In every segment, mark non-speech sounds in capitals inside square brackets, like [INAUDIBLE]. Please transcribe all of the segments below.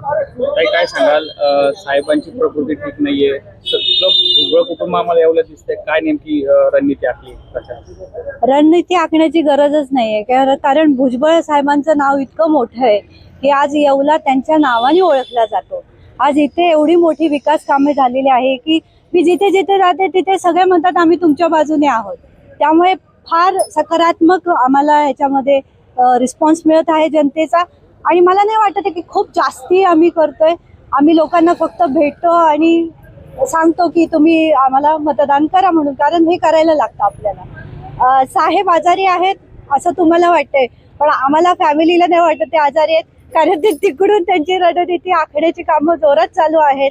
काही काय सांगाल? साहेबांची प्रकृती ठीक नाहीये. सगळं कुटुंब आम्हाला एवढं दिसतंय. काय नेमकी रणनीती आखली रणनीती आखण्याची गरजच नाहीये. कारण भुजबळ साहेबांचं नाव इतकं मोठं आहे की आज येवला त्यांच्या नावाने ओळखला जातो. आज इथे एवढी मोठी विकास कामे झालेली आहे की मी जिथे जिथे जाते तिथे सगळे म्हणतात आम्ही तुमच्या बाजूने आहोत. त्यामुळे फार सकारात्मक आम्हाला ह्याच्यामध्ये रिस्पॉन्स मिळत आहे जनतेचा. आणि मला नाही वाटत की खूप जास्ती आम्ही करतोय. आम्ही लोकांना फक्त भेटतो आणि सांगतो की तुम्ही आम्हाला मतदान करा म्हणून कारण हे करायला लागतं आपल्याला. साहेब आजारी आहेत असं तुम्हाला वाटतंय पण आम्हाला फॅमिलीला नाही वाटत ते आजारी आहेत कारण ते तिकडून त्यांची रणनीती आखण्याची कामं जोरात चालू आहेत.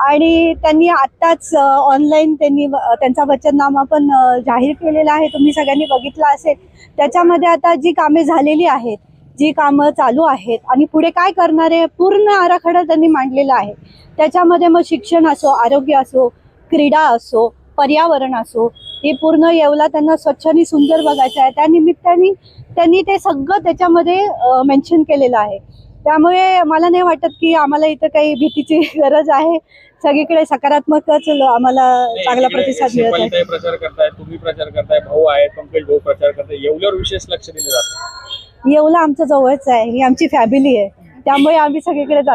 आणि त्यांनी आत्ताच ऑनलाईन त्यांनी त्यांचा वचननामा पण जाहीर केलेला आहे. तुम्ही सगळ्यांनी बघितला असेल. त्याच्यामध्ये आता जी कामे झालेली आहेत जी कामं चालू आहेत आणि पुढे काय करणार आहे पूर्ण आराखडा त्यांनी मांडलेला आहे. त्याच्यामध्ये मग शिक्षण असो आरोग्य असो क्रीडा असो पर्यावरण असो हे पूर्ण येवला त्यांना स्वच्छ आणि सुंदर बघायचं आहे. त्या निमित्ताने त्यांनी ते सगळं त्याच्यामध्ये मेन्शन केलेलं आहे. त्यामुळे मला नाही वाटत की आम्हाला इथं काही भीतीची [LAUGHS] गरज आहे. सगळीकडे सकारात्मकच आम्हाला चांगला प्रतिसाद मिळत आहे प्रचार करताय तुम्ही प्रचार करताय भाऊ आहे पंकज भाऊ प्रचार करताय एवढ्यावर विशेष लक्ष दिलं जातं. येवला आमचं जवळच आहे ही आमची फॅमिली आहे. त्यामुळे आम्ही सगळीकडे जातो.